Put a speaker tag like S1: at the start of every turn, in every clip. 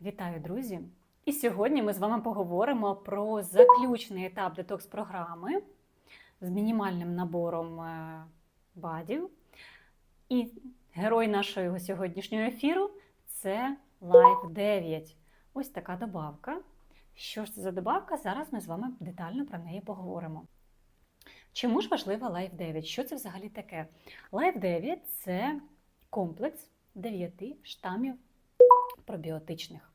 S1: Вітаю, друзі! І сьогодні ми з вами поговоримо про заключний етап детокс-програми з мінімальним набором е, БАДів. І герой нашого сьогоднішнього ефіру це Life 9. Ось така добавка. Що ж це за добавка? Зараз ми з вами детально про неї поговоримо. Чому ж важлива Life 9? Що це взагалі таке? Life 9 це комплекс 9 штамів пробіотичних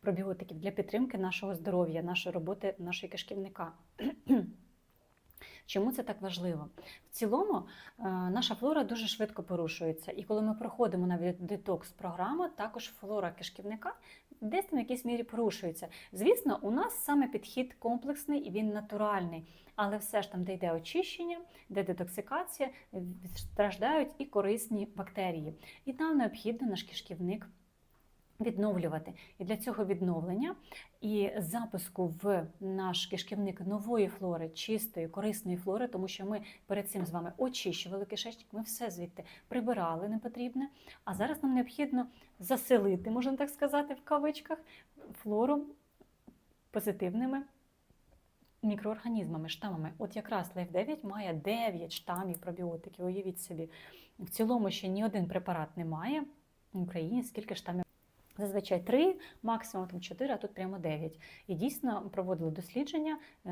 S1: пробіотиків для підтримки нашого здоров'я, нашої роботи, нашої кишківника. Чому це так важливо? В цілому е, наша флора дуже швидко порушується, і коли ми проходимо навіть детокс-програму, також флора кишківника десь в якійсь мірі порушується. Звісно, у нас саме підхід комплексний і він натуральний, але все ж там, де йде очищення, де детоксикація, страждають і корисні бактерії. І нам необхідно наш кишківник відновлювати. І для цього відновлення і запуску в наш кишківник нової флори, чистої, корисної флори, тому що ми перед цим з вами очищували кишечник, ми все звідти прибирали непотрібне. А зараз нам необхідно заселити, можна так сказати, в кавичках, флору позитивними. Мікроорганізмами, штамами. От якраз Life 9 має 9 штамів пробіотиків. Уявіть собі, в цілому ще ні один препарат немає в Україні, скільки штамів. Зазвичай 3, максимум там 4, а тут прямо 9. І дійсно проводили дослідження е,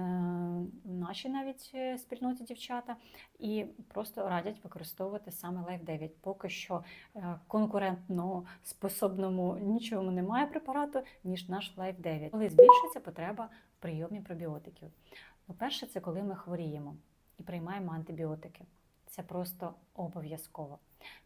S1: наші навіть е, спільноті дівчата, і просто радять використовувати саме Life 9. Поки що е, конкурентно способному нічого немає препарату, ніж наш Life 9. Коли збільшується потреба в прийомі пробіотиків. По-перше, це коли ми хворіємо і приймаємо антибіотики. Це просто обов'язково.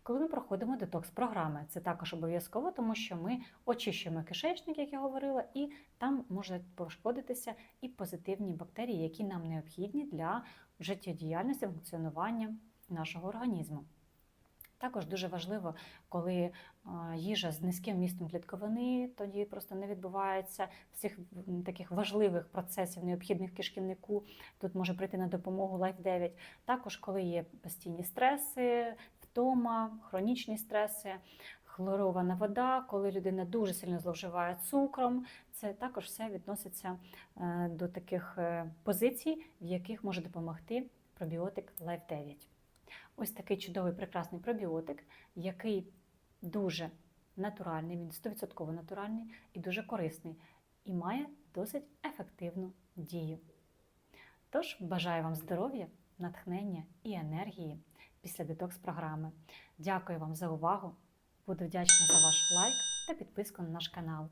S1: Коли ми проходимо детокс-програми, це також обов'язково, тому що ми очищуємо кишечник, як я говорила, і там можуть пошкодитися і позитивні бактерії, які нам необхідні для життєдіяльності, функціонування нашого організму. Також дуже важливо, коли їжа з низьким містом клітковини, тоді просто не відбувається всіх таких важливих процесів, необхідних кишківнику. Тут може прийти на допомогу Life 9. Також, коли є постійні стреси, втома, хронічні стреси, хлорована вода, коли людина дуже сильно зловживає цукром, це також все відноситься е, до таких е, позицій, в яких може допомогти пробіотик Life 9. Ось такий чудовий прекрасний пробіотик, який дуже натуральний, він 100% натуральний і дуже корисний, і має досить ефективну дію. Тож бажаю вам здоров'я, натхнення і енергії після детокс-програми. Дякую вам за увагу! Буду вдячна за ваш лайк та підписку на наш канал.